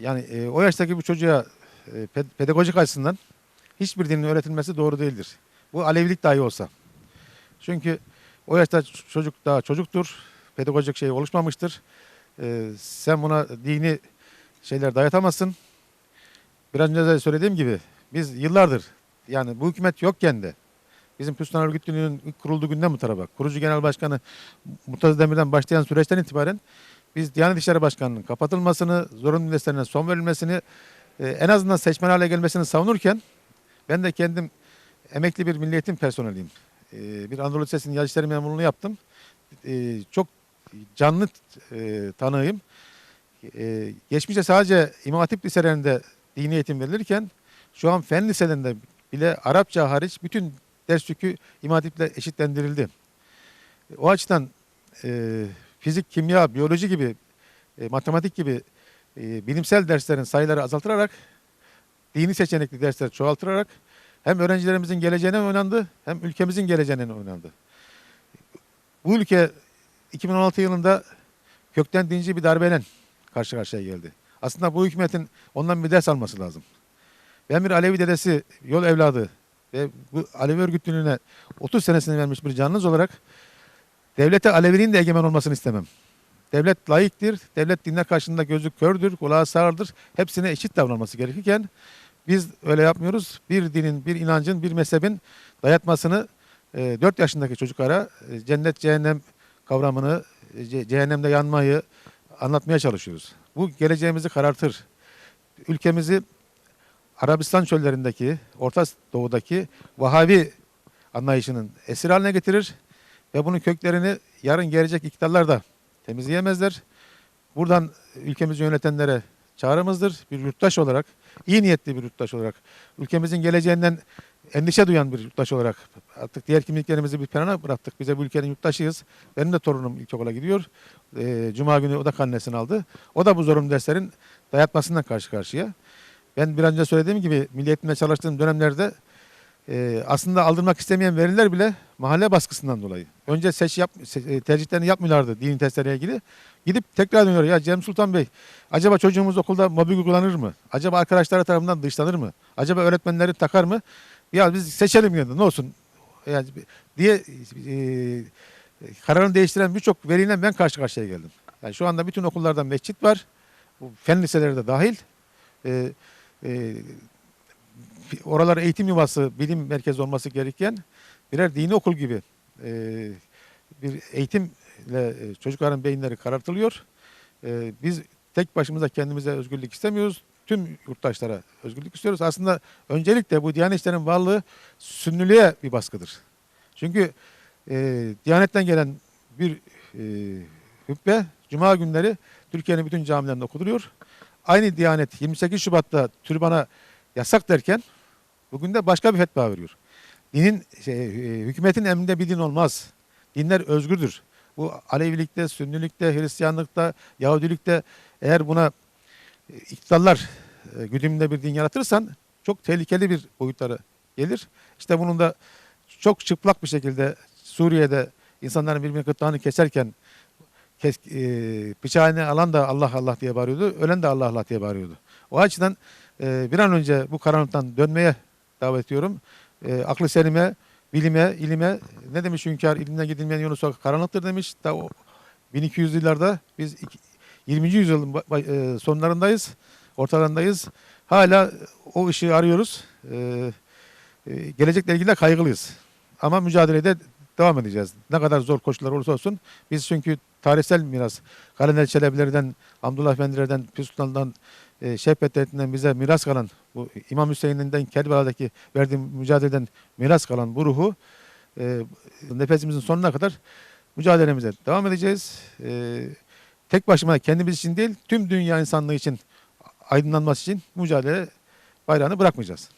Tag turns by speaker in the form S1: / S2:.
S1: Yani e, o yaştaki bu çocuğa e, ped- pedagojik açısından hiçbir dinin öğretilmesi doğru değildir. Bu Alevilik dahi olsa. Çünkü o yaşta çocuk daha çocuktur. Pedagojik şey oluşmamıştır. E, sen buna dini şeyler dayatamazsın. Biraz önce de söylediğim gibi biz yıllardır yani bu hükümet yokken de bizim Püstan Örgütlüğü'nün kurulduğu günden bu tarafa kurucu genel başkanı Murtaza Demir'den başlayan süreçten itibaren biz Diyanet İşleri Başkanı'nın kapatılmasını, zorunlu derslerine son verilmesini, e, en azından seçmen hale gelmesini savunurken ben de kendim emekli bir milli eğitim personeliyim. E, bir Anadolu Lisesi'nin yaz işleri memurluğunu yaptım. E, çok canlı tanığım. E, geçmişte sadece İmam Hatip liselerinde dini eğitim verilirken şu an fen liselerinde bile Arapça hariç bütün ders yükü İmam Hatip'le eşitlendirildi. O açıdan fizik, kimya, biyoloji gibi, e, matematik gibi e, bilimsel derslerin sayıları azaltılarak, dini seçenekli dersler çoğaltılarak hem öğrencilerimizin geleceğine oynandı hem ülkemizin geleceğine oynandı. Bu ülke 2016 yılında kökten dinci bir darbeyle karşı karşıya geldi. Aslında bu hükümetin ondan bir ders alması lazım. Ben bir Alevi dedesi, yol evladı ve bu Alevi örgütlülüğüne 30 senesini vermiş bir canınız olarak devlete Aleviliğin de egemen olmasını istemem. Devlet layıktır, devlet dinler karşısında gözü kördür, kulağı sağırdır. Hepsine eşit davranması gerekirken biz öyle yapmıyoruz. Bir dinin, bir inancın, bir mezhebin dayatmasını e, 4 yaşındaki çocuklara e, cennet, cehennem kavramını, e, ce- cehennemde yanmayı anlatmaya çalışıyoruz. Bu geleceğimizi karartır. Ülkemizi Arabistan çöllerindeki, Orta Doğu'daki Vahabi anlayışının esir haline getirir ve bunun köklerini yarın gelecek iktidarlar da temizleyemezler. Buradan ülkemizi yönetenlere çağrımızdır. Bir yurttaş olarak, iyi niyetli bir yurttaş olarak, ülkemizin geleceğinden endişe duyan bir yurttaş olarak artık diğer kimliklerimizi bir plana bıraktık. Bize bu ülkenin yurttaşıyız. Benim de torunum ilkokula gidiyor. Ee, Cuma günü o da karnesini aldı. O da bu zorunlu derslerin dayatmasından karşı karşıya. Ben bir önce söylediğim gibi milli eğitimde çalıştığım dönemlerde e, aslında aldırmak istemeyen veliler bile mahalle baskısından dolayı. Önce seç yap, e, tercihlerini yapmıyorlardı dini testleriyle ilgili. Gidip tekrar dönüyor. Ya Cem Sultan Bey acaba çocuğumuz okulda mobbing uygulanır mı? Acaba arkadaşları tarafından dışlanır mı? Acaba öğretmenleri takar mı? Ya biz seçelim yani ne olsun yani diye e, kararını değiştiren birçok veliyle ben karşı karşıya geldim. Yani şu anda bütün okullarda mescit var. Bu fen liseleri de dahil. E, e, oralar eğitim yuvası, bilim merkezi olması gereken birer dini okul gibi e, bir eğitimle e, çocukların beyinleri karartılıyor. E, biz tek başımıza kendimize özgürlük istemiyoruz. Tüm yurttaşlara özgürlük istiyoruz. Aslında öncelikle bu Diyanet İşleri'nin varlığı sünnülüğe bir baskıdır. Çünkü e, Diyanet'ten gelen bir e, hübbe Cuma günleri Türkiye'nin bütün camilerinde okutuluyor. Aynı Diyanet 28 Şubat'ta türbana yasak derken bugün de başka bir fetva veriyor. Dinin şey, e, hükümetin emrinde bir din olmaz. Dinler özgürdür. Bu Alevilikte, Sünnilikte, Hristiyanlıkta, Yahudilikte eğer buna e, iktidarlar e, güdümünde bir din yaratırsan çok tehlikeli bir boyutları gelir. İşte bunun da çok çıplak bir şekilde Suriye'de insanların birbirine gırtlağını keserken kes, e, bıçağını alan da Allah Allah diye bağırıyordu. Ölen de Allah Allah diye bağırıyordu. O açıdan e, bir an önce bu karanlıktan dönmeye davet ediyorum. E, aklı selime, bilime, ilime ne demiş hünkâr ilimden gidilmeyen yolu sokak karanlıktır demiş. Da o 1200 yıllarda biz iki- 20. yüzyılın e, sonlarındayız, ortalarındayız. Hala o ışığı arıyoruz. E, e, gelecekle ilgili de kaygılıyız. Ama mücadelede devam edeceğiz. Ne kadar zor koşullar olursa olsun. Biz çünkü tarihsel miras, Kalender Çelebilerden, Abdullah Efendilerden, Pir Sultan'dan, e, Şehbet bize miras kalan, bu İmam Hüseyin'inden Kerbela'daki verdiğim mücadeleden miras kalan bu ruhu e, nefesimizin sonuna kadar mücadelemize devam edeceğiz. E, tek başıma kendimiz için değil, tüm dünya insanlığı için aydınlanması için mücadele bayrağını bırakmayacağız.